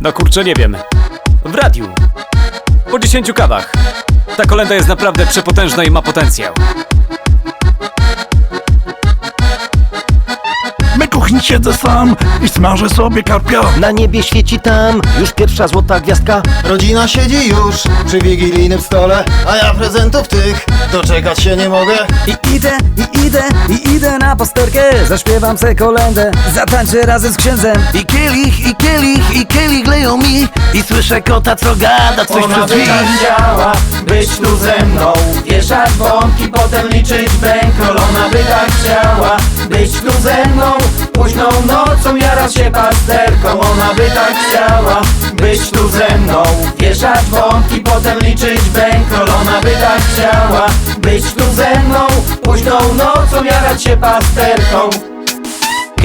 No kurczę, nie wiem. W radiu. Po 10 kawach. Ta kolenda jest naprawdę przepotężna i ma potencjał. Siedzę sam i smażę sobie karpia. Na niebie świeci tam już pierwsza złota gwiazdka. Rodzina siedzi już przy wigilijnym stole A ja prezentów tych doczekać się nie mogę. I idę, i idę, i idę na pasterkę. Zaśpiewam se kolendę, zatańczę razem z księdzem. I kielich, i kielich, i kielich leją mi. I słyszę kota co gada coś Ona przez drzwi. tak chciała być tu ze mną. Wieszać wątki, potem liczyć bękol Ona by tak chciała być tu ze mną. Późną nocą jarać się pasterką Ona by tak chciała być tu ze mną. Wieszać wątki, potem liczyć bękol Ona by tak chciała być tu ze mną. Późną nocą jarać się pasterką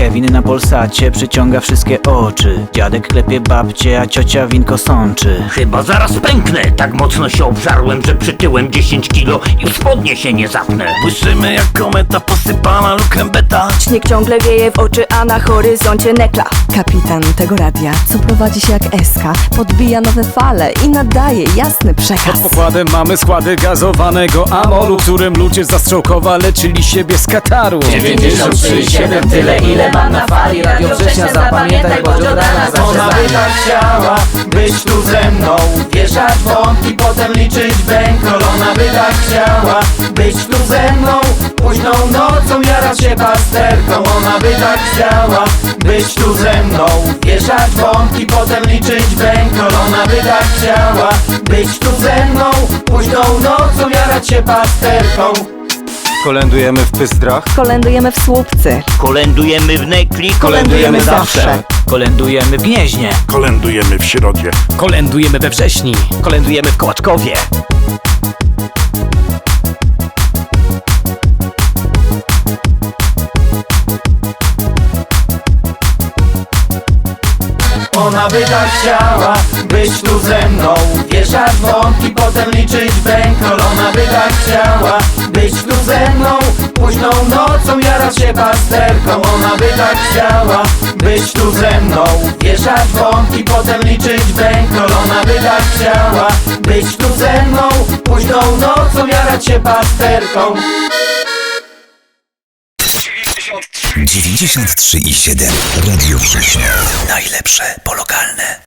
Kevin na Polsacie przyciąga wszystkie oczy. Dziadek klepie babcie, a ciocia winko sączy. Chyba zaraz pęknę, tak mocno się obżarłem, że przytyłem 10 kilo i w spodnie się nie zapnę. Błyszczymy jak kometa posypana lukrem beta. Śnieg ciągle wieje w oczy, a na horyzoncie nekla. Kapitan tego radia, co prowadzi się jak eska Podbija nowe fale i nadaje jasny przekaz. Pod pokładem mamy składy gazowanego amolu Którym ludzie z Zastrzołkowa leczyli siebie z kataru. 93,7 tyle ile mam na fali Radio września zapamiętaj, bo Jordana Ona by tak chciała być tu ze mną. Wieszać wątki, potem liczyć bękol Ona by tak chciała być tu ze mną. Późną nocą jarać się pasterką. Ona by tak chciała być tu ze mną. Wieszać wątki, potem liczyć bękol Ona by tak chciała być tu ze mną. Późną nocą jarać się pasterką Kolendujemy w Pystrach. Kolendujemy w Słupcy. Kolendujemy w Nekli, Kolendujemy zawsze. Kolendujemy w Gnieźnie. Kolendujemy w środzie. Kolendujemy we wrześni. Kolendujemy w Kołaczkowie. Ona by tak chciała być tu ze mną. Wieszać wątki, potem liczyć bękol Ona by tak chciała Późną nocą jarać się pasterką. Ona by tak chciała być tu ze mną. Wieszać wątki, potem liczyć bękol Ona by tak chciała być tu ze mną. Późną nocą jarać się pasterką. 93,7 Radio Września. Najlepsze polokalne.